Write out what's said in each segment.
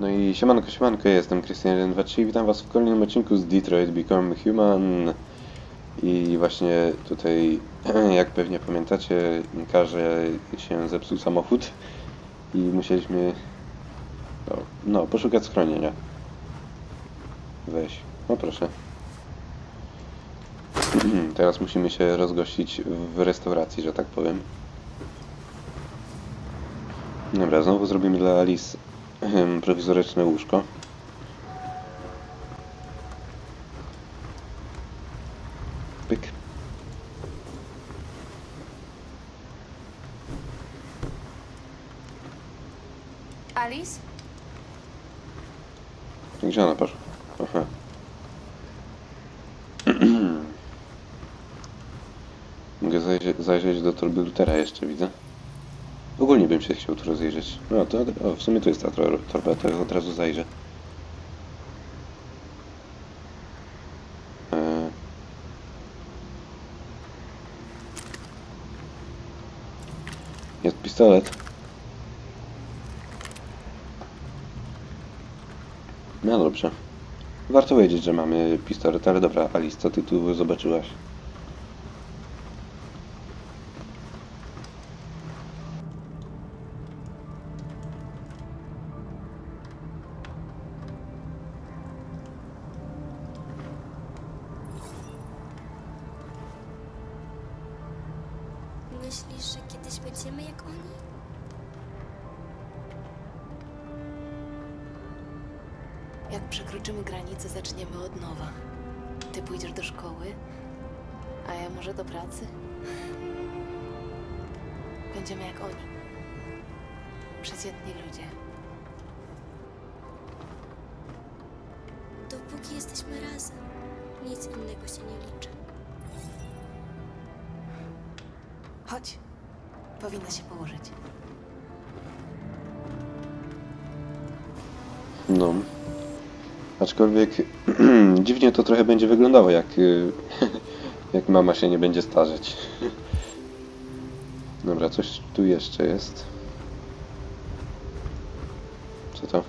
No i siemanko, siemanko, jestem Krystian123 i witam was w kolejnym odcinku z Detroit Become Human. I właśnie tutaj, jak pewnie pamiętacie, Karze się zepsuł samochód i musieliśmy no, no poszukać schronienia. Weź, no proszę. Teraz musimy się rozgościć w restauracji, że tak powiem. Dobra, znowu zrobimy dla Alice prowizoryczne łóżko. Pyk. Alice? Gdzie ona poszła? Aha. Mogę zajrzeć, zajrzeć do torby Lutera jeszcze, widzę. Ogólnie bym się chciał tu rozejrzeć. No to o, w sumie tu jest ta tor- torba, to od razu zajrzę. E. Jest pistolet. No dobrze. Warto wiedzieć, że mamy pistolet, ale dobra, Alice, co ty tu zobaczyłaś? Myślisz, że kiedyś będziemy jak oni? Jak przekroczymy granicę, zaczniemy od nowa. Ty pójdziesz do szkoły, a ja może do pracy. Będziemy jak oni. Przeciętni ludzie. Dopóki jesteśmy razem, nic innego się nie liczy. Powinna się położyć. No. Aczkolwiek dziwnie to trochę będzie wyglądało, jak, jak mama się nie będzie starzeć. Dobra, coś tu jeszcze jest. Co to?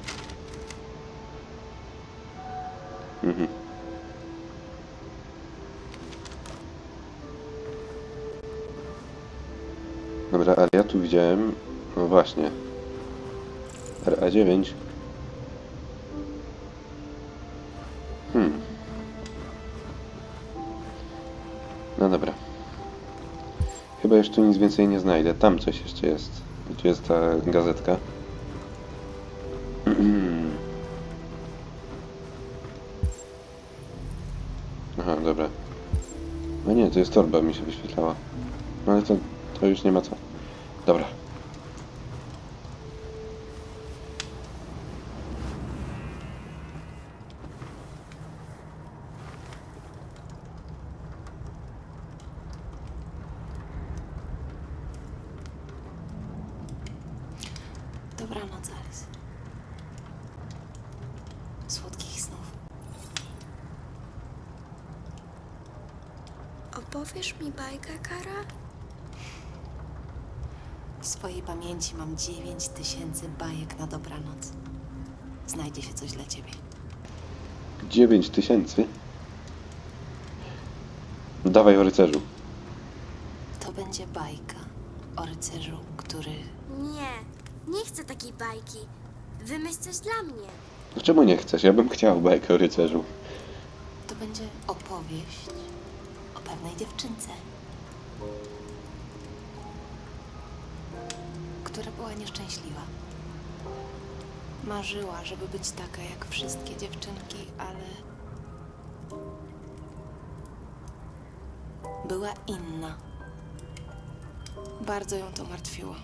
Mhm. Ja tu widziałem, no właśnie, RA9. Hmm. No dobra. Chyba tu nic więcej nie znajdę. Tam coś jeszcze jest. Gdzie jest ta gazetka? Aha, dobra. No nie, to jest torba, mi się wyświetlała. No ale to, to już nie ma co. Dobra. Dobranoc, Alice. Słodkich snów. Opowiesz mi bajkę, Kara? W swojej pamięci mam 9 tysięcy bajek na dobranoc. Znajdzie się coś dla ciebie. 9 tysięcy? Dawaj o rycerzu. To będzie bajka o rycerzu, który Nie, nie chcę takiej bajki. Wymyśl coś dla mnie. No Czemu nie chcesz? Ja bym chciał bajkę o rycerzu. To będzie opowieść o pewnej dziewczynce, która była nieszczęśliwa. Marzyła, żeby być taka jak wszystkie dziewczynki, ale była inna. Bardzo ją to martwiło.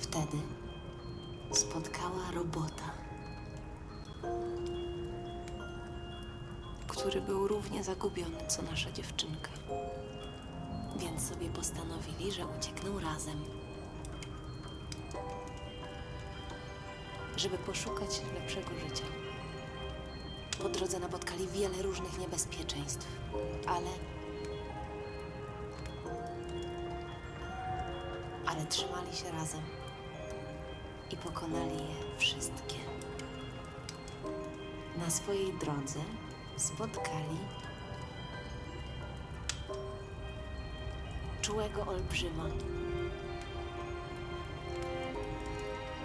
Wtedy spotkała robota. który był równie zagubiony co nasza dziewczynka. Więc sobie postanowili, że uciekną razem. Żeby poszukać lepszego życia. Po drodze napotkali wiele różnych niebezpieczeństw, ale. Ale trzymali się razem. i pokonali je wszystkie. Na swojej drodze spotkali czułego olbrzyma,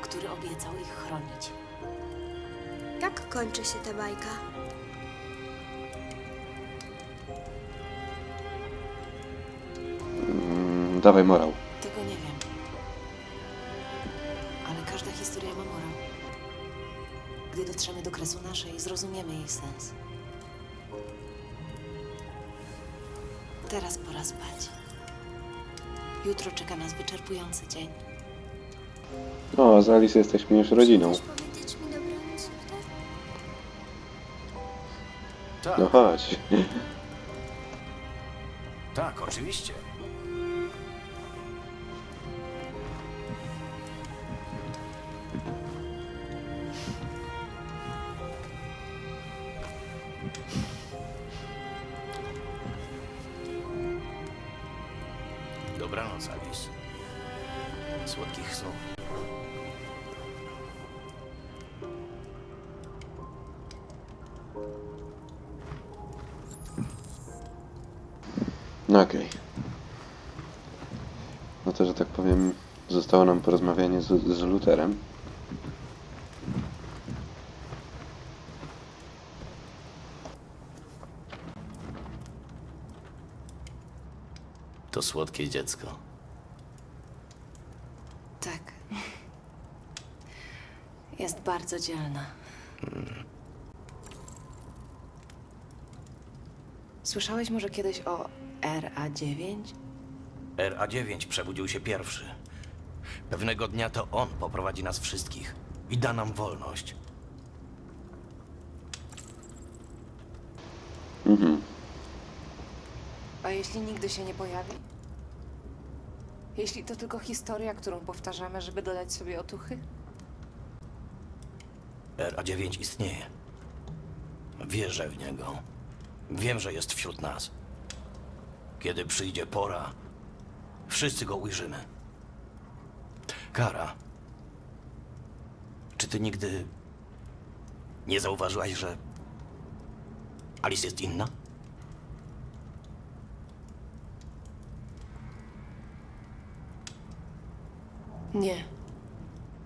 który obiecał ich chronić. Jak kończy się ta bajka? Mm, dawaj morał. Tego nie wiem. Ale każda historia ma morał. Gdy dotrzemy do kresu naszej, zrozumiemy jej sens. Teraz pora spać. Jutro czeka nas wyczerpujący dzień. O, z Alice jesteśmy już rodziną. Chcesz powiedzieć mi dobranoc, tak? Tak, No chodź. tak, oczywiście. Z, z Luterem. To słodkie dziecko. Tak. Jest bardzo dzielna. Słyszałeś może kiedyś o RA9? RA9 przebudził się pierwszy. Pewnego dnia to on poprowadzi nas wszystkich i da nam wolność. Mhm. A jeśli nigdy się nie pojawi? Jeśli to tylko historia, którą powtarzamy, żeby dodać sobie otuchy? RA9 istnieje. Wierzę w niego. Wiem, że jest wśród nas. Kiedy przyjdzie pora, wszyscy go ujrzymy. Kara. Czy ty nigdy nie zauważyłaś, że Alice jest inna? Nie.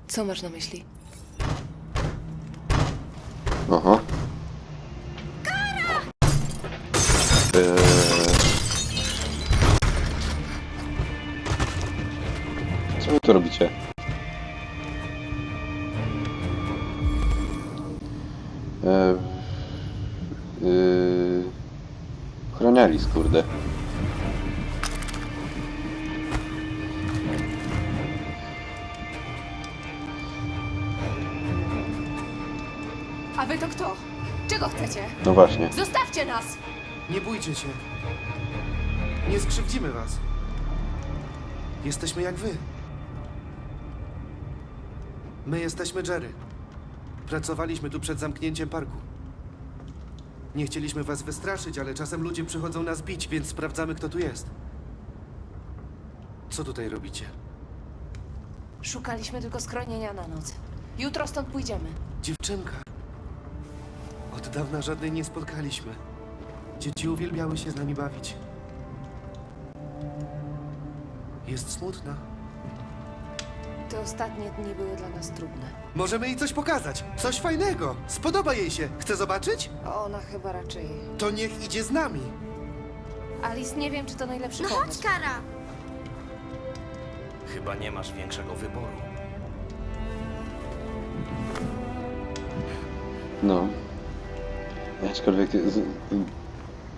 Co masz na myśli? Oho. Skurde. A wy to kto? Czego chcecie? No właśnie. Zostawcie nas! Nie bójcie się. Nie skrzywdzimy was. Jesteśmy jak wy. My jesteśmy Jerry. Pracowaliśmy tu przed zamknięciem parku. Nie chcieliśmy was wystraszyć, ale czasem ludzie przychodzą nas bić, więc sprawdzamy, kto tu jest. Co tutaj robicie? Szukaliśmy tylko schronienia na noc. Jutro stąd pójdziemy. Dziewczynka. Od dawna żadnej nie spotkaliśmy. Dzieci uwielbiały się z nami bawić. Jest smutna. Te ostatnie dni były dla nas trudne. Możemy jej coś pokazać. Coś fajnego. Spodoba jej się. Chce zobaczyć? Ona chyba raczej. To niech idzie z nami. Alice, nie wiem, czy to najlepszy No pomysł. chodź, Kara! Chyba nie masz większego wyboru. No. Aczkolwiek z,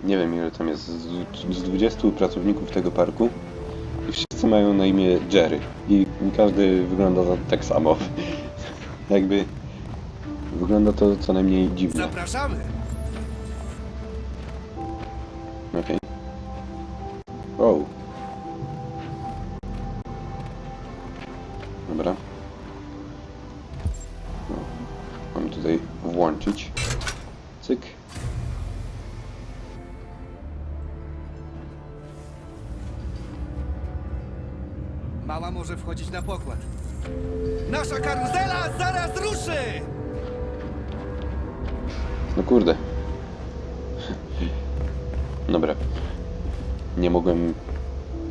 nie wiem ile tam jest, z, z 20 pracowników tego parku i wszyscy mają na imię Jerry i każdy wygląda tak samo. Jakby wygląda to co najmniej dziwnie. Zapraszamy. Może wchodzić na pokład. Nasza karuzela zaraz ruszy! No kurde. Dobra. Nie mogłem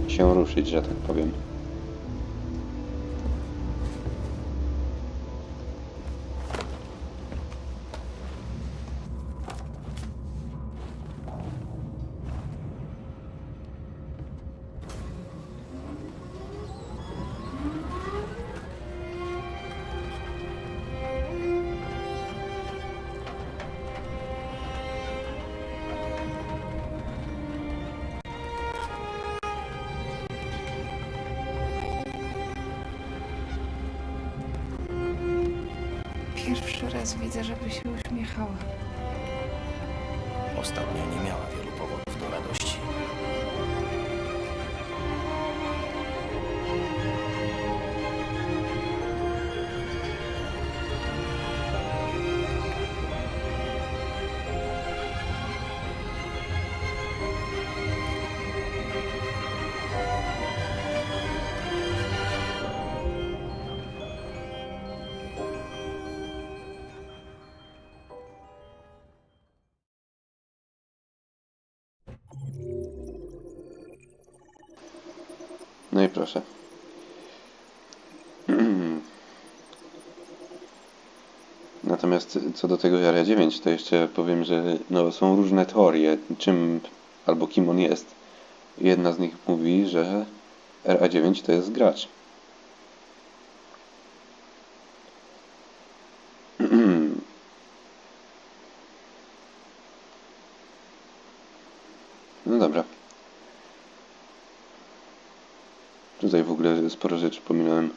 się ruszyć, że tak powiem. Pierwszy raz widzę, żeby się uśmiechała. Ostatnio nie miała wielu powodów do radości. Proszę. Natomiast co do tego Area 9, to jeszcze powiem, że no, są różne teorie, czym albo kim on jest. Jedna z nich mówi, że RA9 to jest gracz. No dobra. Tutaj w ogóle sporo rzeczy pominąłem.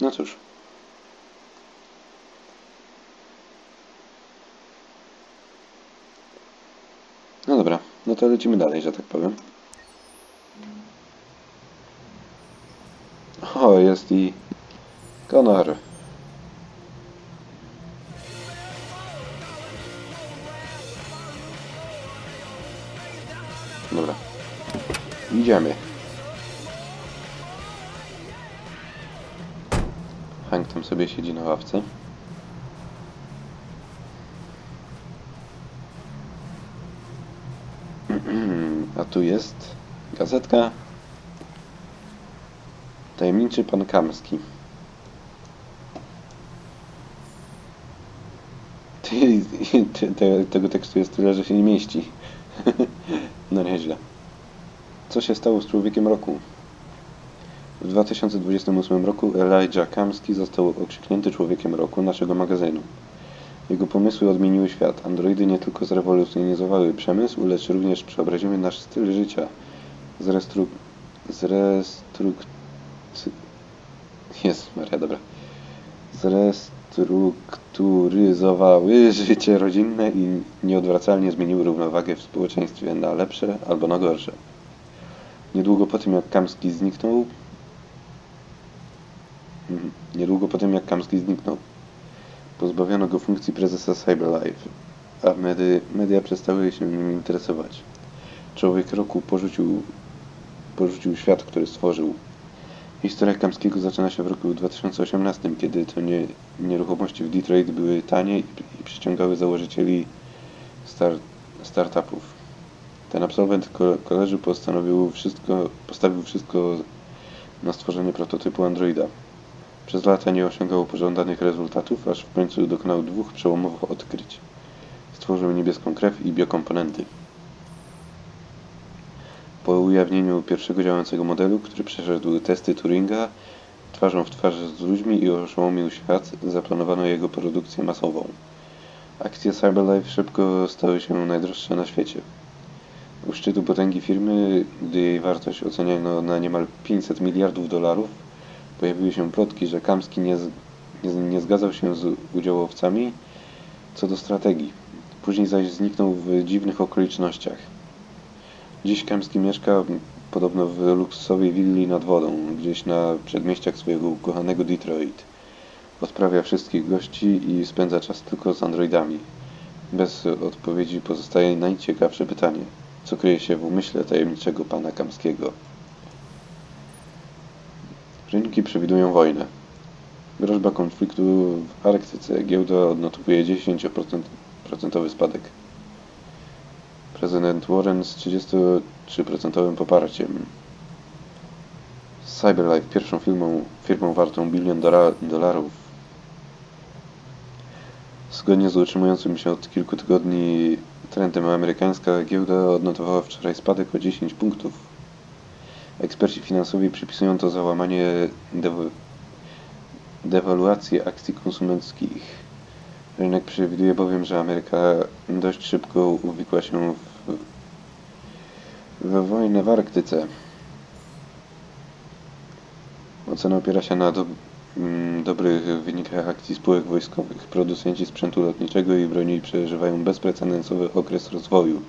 No cóż. No dobra, no to lecimy dalej, że tak powiem. O, jest i Connor. Dobra. Idziemy. Hank tam sobie siedzi na ławce. A tu jest gazetka. Tajemniczy pan Kamski. Tego tekstu jest tyle, że się nie mieści. no nieźle. Co się stało z człowiekiem roku? W 2028 roku Elijah Kamski został okrzyknięty człowiekiem roku naszego magazynu. Jego pomysły odmieniły świat. Androidy nie tylko zrewolucjonizowały przemysł, lecz również przeobraziły nasz styl życia. Zrestru... Jest Maria, dobra. Zrestrukturyzowały życie rodzinne i nieodwracalnie zmieniły równowagę w społeczeństwie na lepsze albo na gorsze. Niedługo po tym, jak Kamski zniknął. Niedługo po tym, jak Kamski zniknął, pozbawiono go funkcji prezesa CyberLife, a medy, media przestały się nim interesować. Człowiek roku porzucił, porzucił świat, który stworzył. Historia Kamskiego zaczyna się w roku 2018, kiedy to nie, nieruchomości w Detroit były tanie i, i przyciągały założycieli star, startupów. Ten absolwent ko- koleży postanowił wszystko, postawił wszystko na stworzenie prototypu Androida. Przez lata nie osiągał pożądanych rezultatów, aż w końcu dokonał dwóch przełomowych odkryć. Stworzył niebieską krew i biokomponenty. Po ujawnieniu pierwszego działającego modelu, który przeszedł testy Turinga, twarzą w twarz z ludźmi i oszołomił świat, zaplanowano jego produkcję masową. Akcje Cyberlife szybko stały się najdroższe na świecie. U szczytu potęgi firmy, gdy jej wartość oceniano na niemal 500 miliardów dolarów, pojawiły się plotki, że Kamski nie, nie, nie zgadzał się z udziałowcami co do strategii. Później zaś zniknął w dziwnych okolicznościach. Dziś Kamski mieszka podobno w luksusowej willi nad wodą, gdzieś na przedmieściach swojego ukochanego Detroit. Odprawia wszystkich gości i spędza czas tylko z androidami. Bez odpowiedzi pozostaje najciekawsze pytanie. Co kryje się w umyśle tajemniczego pana Kamskiego? Rynki przewidują wojnę. Groźba konfliktu w Arktyce. Giełda odnotowuje 10% spadek. Prezydent Warren z 33% poparciem. Cyberlife pierwszą firmą, firmą wartą bilion dola- dolarów. Zgodnie z utrzymującym się od kilku tygodni trendem amerykańska giełda odnotowała wczoraj spadek o 10 punktów. Eksperci finansowi przypisują to załamanie dew- dewaluacji akcji konsumenckich. Rynek przewiduje bowiem, że Ameryka dość szybko uwikła się w, we wojnę w Arktyce. Ocena opiera się na do, mm, dobrych wynikach akcji spółek wojskowych. Producenci sprzętu lotniczego i broni przeżywają bezprecedensowy okres rozwoju.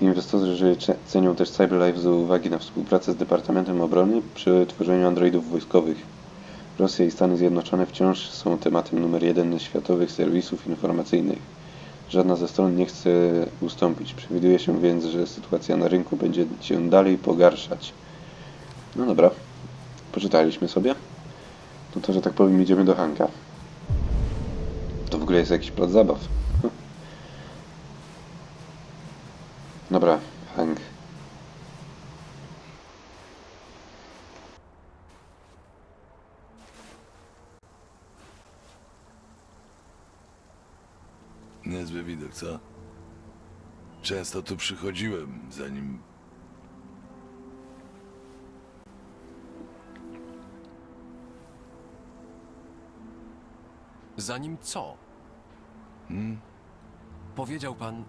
Inwestorzy cenią też CyberLife z uwagi na współpracę z Departamentem Obrony przy tworzeniu androidów wojskowych. Rosja i Stany Zjednoczone wciąż są tematem numer jeden światowych serwisów informacyjnych. Żadna ze stron nie chce ustąpić. Przewiduje się więc, że sytuacja na rynku będzie się dalej pogarszać. No dobra, poczytaliśmy sobie. No to, że tak powiem, idziemy do Hanka. To w ogóle jest jakiś plac zabaw. Dobra, Hank. Niezły widok, co? Często tu przychodziłem, zanim... Zanim co? Hmm? Powiedział pan,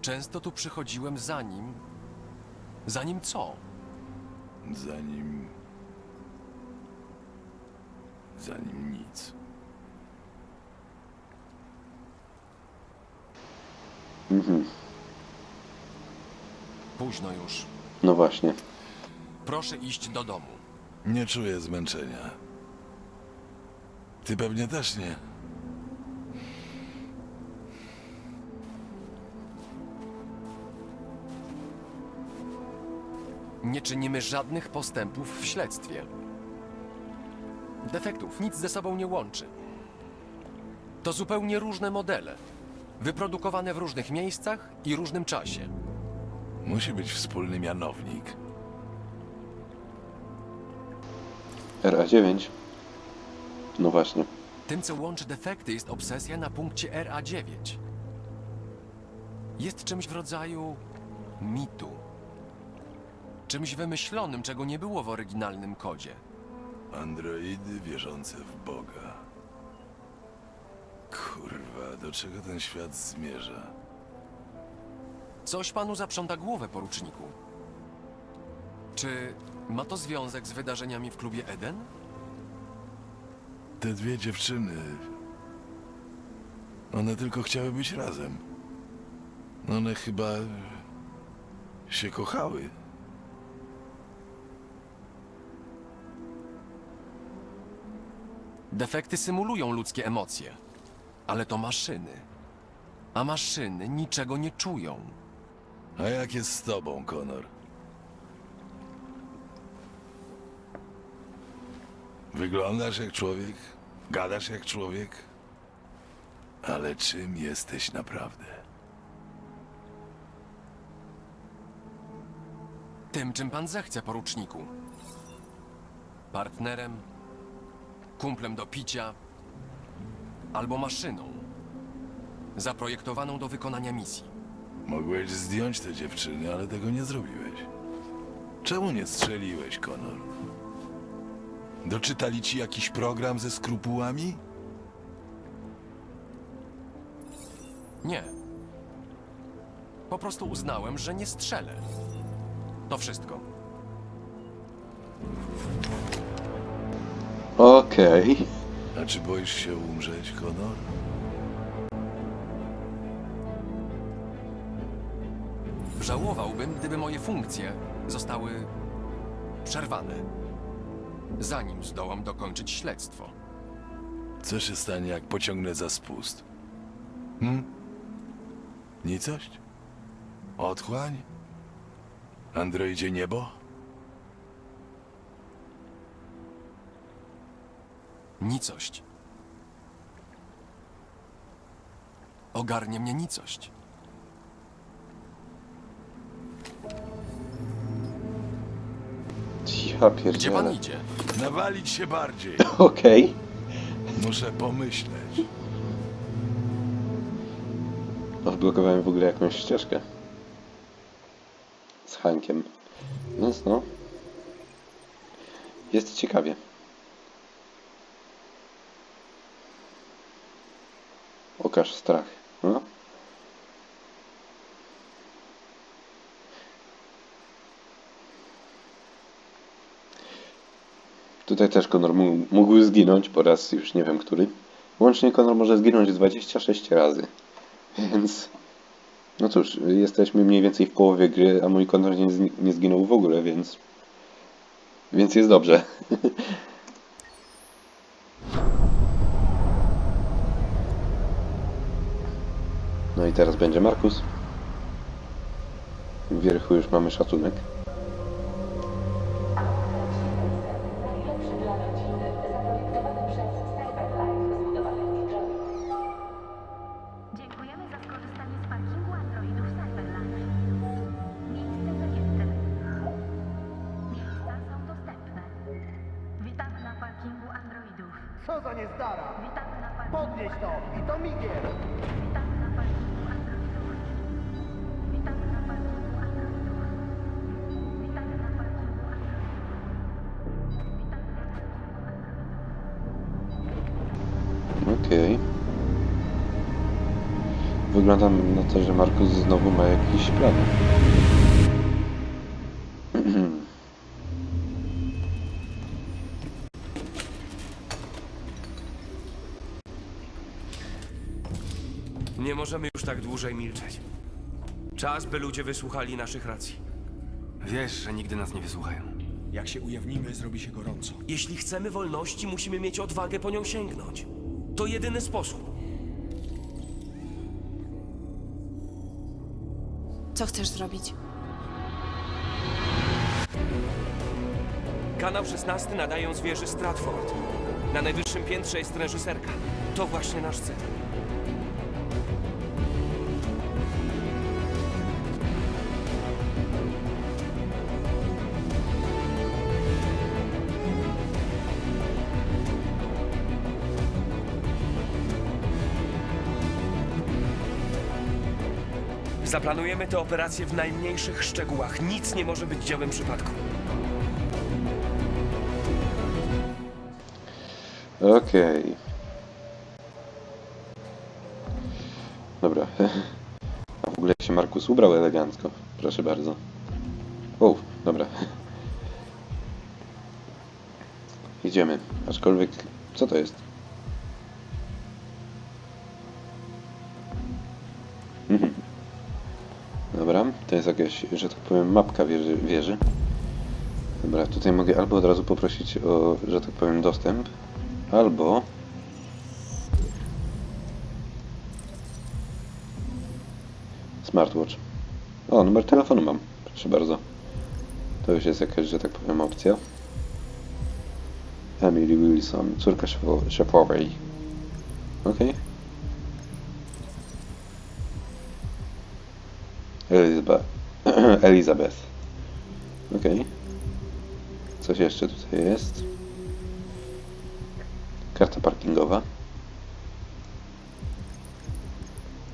często tu przychodziłem zanim. Zanim co? Zanim... Zanim nic. Mhm. Późno już. No właśnie. Proszę iść do domu. Nie czuję zmęczenia. Ty pewnie też nie. Nie czynimy żadnych postępów w śledztwie. Defektów nic ze sobą nie łączy. To zupełnie różne modele. Wyprodukowane w różnych miejscach i różnym czasie. Musi być wspólny mianownik. RA9. No właśnie. Tym, co łączy defekty, jest obsesja na punkcie RA9. Jest czymś w rodzaju mitu. Czymś wymyślonym, czego nie było w oryginalnym kodzie. Androidy wierzące w Boga. Kurwa, do czego ten świat zmierza? Coś panu zaprząta głowę, poruczniku. Czy ma to związek z wydarzeniami w klubie Eden? Te dwie dziewczyny. One tylko chciały być razem. One chyba. się kochały. Defekty symulują ludzkie emocje, ale to maszyny. A maszyny niczego nie czują. A jak jest z tobą, Konor? Wyglądasz jak człowiek, gadasz jak człowiek, ale czym jesteś naprawdę? Tym, czym pan zechce, poruczniku. Partnerem, kumplem do picia, albo maszyną. Zaprojektowaną do wykonania misji. Mogłeś zdjąć te dziewczyny, ale tego nie zrobiłeś. Czemu nie strzeliłeś, Konor? Doczytali ci jakiś program ze skrupułami? Nie. Po prostu uznałem, że nie strzelę. To wszystko. Okej. A czy boisz się umrzeć, Konor? Żałowałbym, gdyby moje funkcje zostały przerwane, zanim zdołam dokończyć śledztwo. Co się stanie, jak pociągnę za spust? Hm? Nicość? Otchłań? Androidzie niebo? Nicość. Ogarnie mnie nicość. Ja Gdzie pan pierdzielę. idzie? Nawalić się bardziej. Okej. Muszę pomyśleć. Odblokowałem w ogóle jakąś ścieżkę. Z Hankiem. Więc no. Jest ciekawie. Okaż strach. No. Tutaj też Konor mógł, mógł zginąć po raz już nie wiem który. Łącznie Konor może zginąć 26 razy. Więc. No cóż, jesteśmy mniej więcej w połowie gry, a mój Konor nie, nie zginął w ogóle, więc. Więc jest dobrze. i teraz będzie Markus. W wierchu już mamy szacunek. Dziękujemy za skorzystanie z parkingu androidów Cyberlife. Miejsce zajęte. Miejsca są dostępne. Witamy na parkingu androidów. Co za niezdara! Witamy na parkingu Podnieś to i to migiem! Wygląda na to, że Markus znowu ma jakiś plan. Nie możemy już tak dłużej milczeć. Czas, by ludzie wysłuchali naszych racji. Wiesz, że nigdy nas nie wysłuchają. Jak się ujawnimy, zrobi się gorąco. Jeśli chcemy wolności, musimy mieć odwagę po nią sięgnąć. To jedyny sposób. Co chcesz zrobić? Kanał 16 nadają z wieży Stratford. Na najwyższym piętrze jest reżyserka. To właśnie nasz cel. Zaplanujemy tę operację w najmniejszych szczegółach. Nic nie może być dziełem przypadku. Okej. Dobra. A w ogóle się Markus ubrał elegancko. Proszę bardzo. O, dobra. Idziemy. Aczkolwiek, co to jest? Jest jakaś, że tak powiem, mapka wieży. wieży. Dobra, tutaj mogę albo od razu poprosić o, że tak powiem, dostęp, albo smartwatch. O, numer telefonu mam. Proszę bardzo. To już jest jakaś, że tak powiem, opcja. Emily Wilson, córka szefo- szefowej. Okej. Elizabeth. Elizabeth. Okej. Coś jeszcze tutaj jest. Karta parkingowa.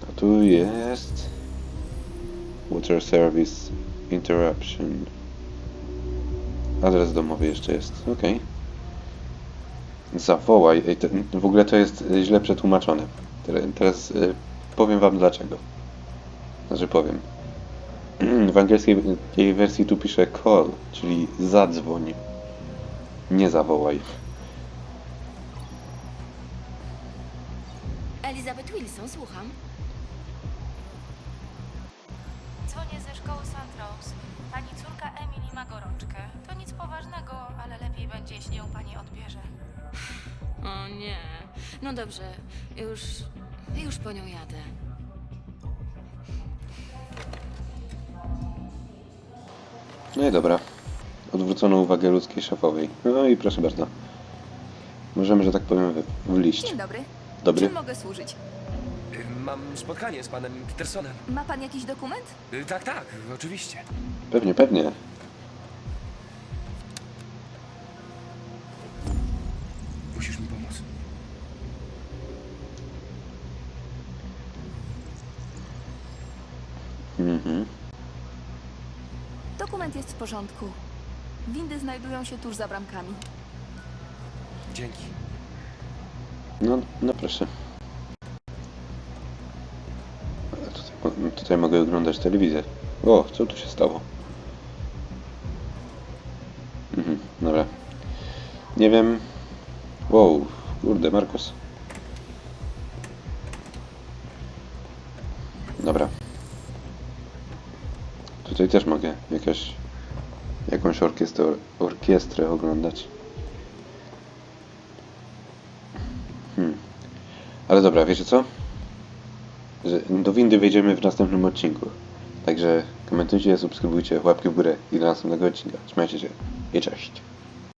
A tu jest Water Service Interruption. Adres domowy jeszcze jest. Ok. Zawołaj. Ej, w ogóle to jest źle przetłumaczone. Teraz, teraz y, powiem wam dlaczego. Znaczy powiem. W angielskiej tej wersji tu pisze call, czyli zadzwoń. Nie zawołaj. Elizabeth Wilson, słucham. Dzwonię ze szkoły St. Rose. Pani córka Emily ma gorączkę. To nic poważnego, ale lepiej będzie, jeśli ją pani odbierze. O nie. No dobrze, już. już po nią jadę. No i dobra. Odwrócono uwagę ludzkiej szefowej. No i proszę bardzo. możemy, że tak powiem, w- w liść. Dzień dobry. Dobry? Czym mogę służyć? Y, Mam spotkanie z panem Petersonem. Ma pan jakiś dokument? Y, Tak, tak, oczywiście. Pewnie, pewnie. Dokument jest w porządku. Windy znajdują się tuż za bramkami. Dzięki. No, no proszę. Tutaj, tutaj mogę oglądać telewizję. O, co tu się stało? Mhm, dobra. Nie wiem. Wow, kurde, Markus. Tutaj też mogę jakaś, jakąś orkiestrę, orkiestrę oglądać. Hmm. Ale dobra, wiecie co? Do windy wejdziemy w następnym odcinku. Także komentujcie, subskrybujcie, łapki w górę i do następnego odcinka. Trzymajcie się i cześć.